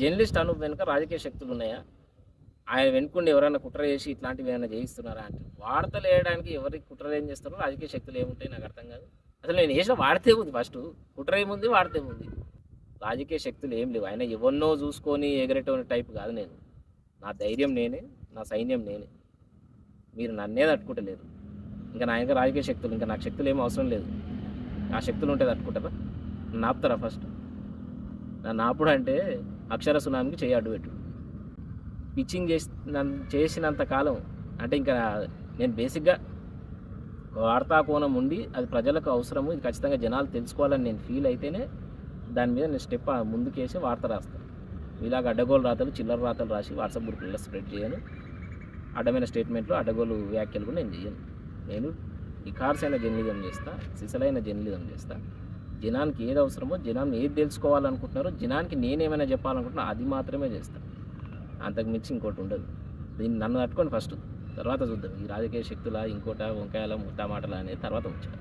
Journalist అను వెనుక రాజకీయ శక్తులు ఉన్నాయా? ఆయన వెనుకుండి ఎవరైనా కుట్ర చేసి ఇట్లాంటివి ఏమైనా చేయిస్తున్నారా అంటే వార్తలు వేయడానికి ఎవరికి కుట్రలు ఏం చేస్తారో రాజకీయ శక్తులు ఏముంటాయి నాకు అర్థం కాదు. అసలు నేను వేసిన వాడితే ఉంది ఫస్ట్ కుట్ర ఏముంది వాడితే ఉంది రాజకీయ శక్తులు ఏం లేవు. ఆయన ఎవరినో చూసుకొని ఎగరేటోని టైప్ కాదు నేను. నా ధైర్యం నేనే నా సైన్యం నేనే. మీరు నన్నే తట్టుకుంటలేరు. ఇంకా నా ఇంకా రాజకీయ శక్తులు ఇంకా నాకు శక్తులు ఏం అవసరం లేదు. ఆ శక్తులు ఉంటే తట్టుకుంటారా? నాపుతారా ఫస్ట్ నన్ను ఆపుడు అంటే అక్షర సునామికి చేయి అడ్డు పెట్టు. పిచ్చింగ్ చేసి నన్ను చేసినంత కాలం అంటే ఇంకా నేను బేసిక్గా వార్తా కోణం ఉండి అది ప్రజలకు అవసరము ఇది ఖచ్చితంగా జనాలు తెలుసుకోవాలని నేను ఫీల్ అయితేనే దాని మీద నేను స్టెప్ ముందుకేసి వార్త రాస్తాను ఇలాగ అడ్డగోలు రాతలు చిల్లర రాతలు రాసి వాట్సాప్ గ్రూపుల్లో స్ప్రెడ్ చేయను. అడ్డమైన స్టేట్మెంట్లు అడ్డగోలు వ్యాఖ్యలు కూడా నేను చేయను. నేను నిఖార్సైన జర్నలిజం చేస్తా సిసలైన జర్నలిజం చేస్తా. జనానికి ఏది అవసరమో జనాన్ని ఏది తెలుసుకోవాలనుకుంటున్నారో జనానికి నేనేమైనా చెప్పాలనుకుంటున్నా అది మాత్రమే చేస్తాను అంతకు మించి ఇంకోటి ఉండదు. దీన్ని నన్ను తట్టుకొని ఫస్ట్ తర్వాత చూద్దాం. ఈ రాజకీయ శక్తుల ఇంకోట వంకాయల టమాటలు అనేది తర్వాత వచ్చాడు.